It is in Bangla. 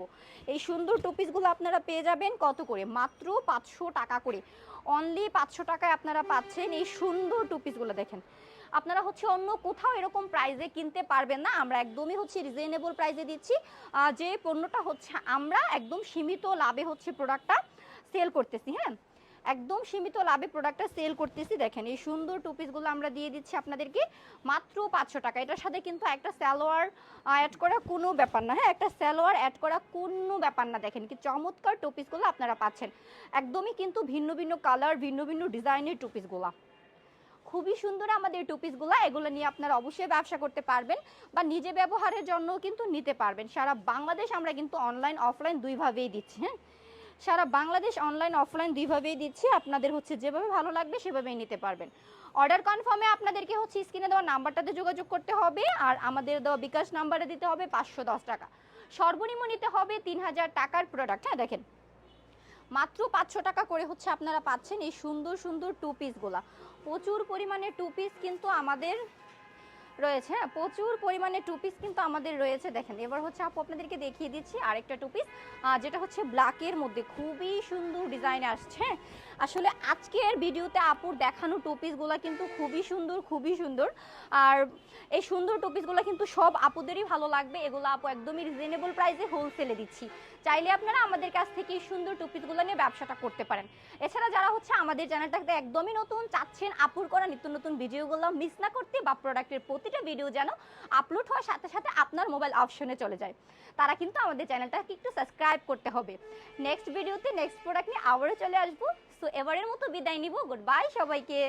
দেখাবো এই সুন্দর টুপিসগুলো আপনারা পেয়ে যাবেন, কত করে? মাত্র পাঁচশো টাকা করে। অনলি পাঁচশো টাকায় আপনারা পাচ্ছেন এই সুন্দর টুপিসগুলো দেখেন। আপনারা হচ্ছে অন্য কোথাও এরকম প্রাইজে কিনতে পারবেন না। আমরা একদমই হচ্ছে রিজনেবল প্রাইজে দিচ্ছি। যে পণ্যটা হচ্ছে আমরা একদম সীমিত লাভে হচ্ছে প্রোডাক্টটা সেল করতেছি হ্যাঁ? একদম সীমিত লাভে প্রোডাক্টটা সেল করতেছি। দেখেন, এই সুন্দর টু পিসগুলো আমরা দিয়ে দিচ্ছি আপনাদেরকে মাত্র পাঁচশো টাকা। এটার সাথে কিন্তু একটা স্যালোয়ার অ্যাড করা কোনো ব্যাপার না। হ্যাঁ একটা স্যালোয়ার অ্যাড করা কোনো ব্যাপার না। দেখেন কি চমৎকার টু পিসগুলো আপনারা পাচ্ছেন। একদমই কিন্তু ভিন্ন ভিন্ন কালার ভিন্ন ভিন্ন ডিজাইনের টু পিসগুলো খুবই সুন্দর আমাদের টু পিসগুলো এগুলো নিয়ে আপনারা অবশ্যই ব্যবসা করতে পারবেন বা নিজে ব্যবহারের জন্য কিন্তু নিতে পারবেন। সারা বাংলাদেশ আমরা কিন্তু অনলাইন অফলাইন দুইভাবেই দিচ্ছি হ্যাঁ? সারা বাংলাদেশ অনলাইন অফলাইন দুইভাবেই দিচ্ছি। আপনাদের হচ্ছে যেভাবে ভালো লাগবে সেভাবেই নিতে পারবেন। অর্ডার কনফার্মে আপনাদেরকে হচ্ছে স্ক্রিনে দেওয়া নাম্বারটাতে যোগাযোগ করতে হবে আর আমাদের দেওয়া বিকাশ নাম্বারে দিতে হবে পাঁচশো দশ টাকা। সর্বনিম্ন নিতে হবে তিন হাজার টাকার প্রোডাক্ট হ্যাঁ দেখেন। মাত্র পাঁচশো টাকা করে হচ্ছে আপনারা পাচ্ছেন এই সুন্দর সুন্দর টু পিসগুলা প্রচুর পরিমাণে টু পিস কিন্তু আমাদের রয়েছে। প্রচুর পরিমাণে টু পিস কিন্তু আমাদের রয়েছে। দেখেন, এবার হচ্ছে আপু আপনাদেরকে দেখিয়ে দিচ্ছি আরেকটা টু পিস যেটা হচ্ছে ব্ল্যাকের মধ্যে। খুবই সুন্দর ডিজাইন আসছে? আসলে আজকের ভিডিওতে আপুর দেখানো টু পিসগুলো কিন্তু খুবই সুন্দর খুবই সুন্দর। আর এই সুন্দর টু পিসগুলো কিন্তু সব আপুদেরই ভালো লাগবে। এগুলো আপু একদমই রিজনেবল প্রাইসে হোলসেলে দিচ্ছি। চাইলে আপনারা আমাদের কাছ থেকে এই সুন্দর টু পিসগুলো নিয়ে ব্যবসাটা করতে পারেন। এছাড়া যারা হচ্ছে আমাদের চ্যানেলটাতে একদমই নতুন, চাচ্ছেন আপুর করা নিত্য নতুন ভিডিওগুলো মিস না করতে বা প্রোডাক্টের প্রতিটা ভিডিও যেন আপলোড হওয়ার সাথে সাথে আপনার মোবাইল অপশনে চলে যায়। তারা কিন্তু আমাদের চ্যানেলটাকে একটু সাবস্ক্রাইব করতে হবে। নেক্সট ভিডিওতে নেক্সট প্রোডাক্ট নিয়ে আবারও চলে আসব। সো এবারের মতো বিদায় নিব। গুড বাই সবাইকে।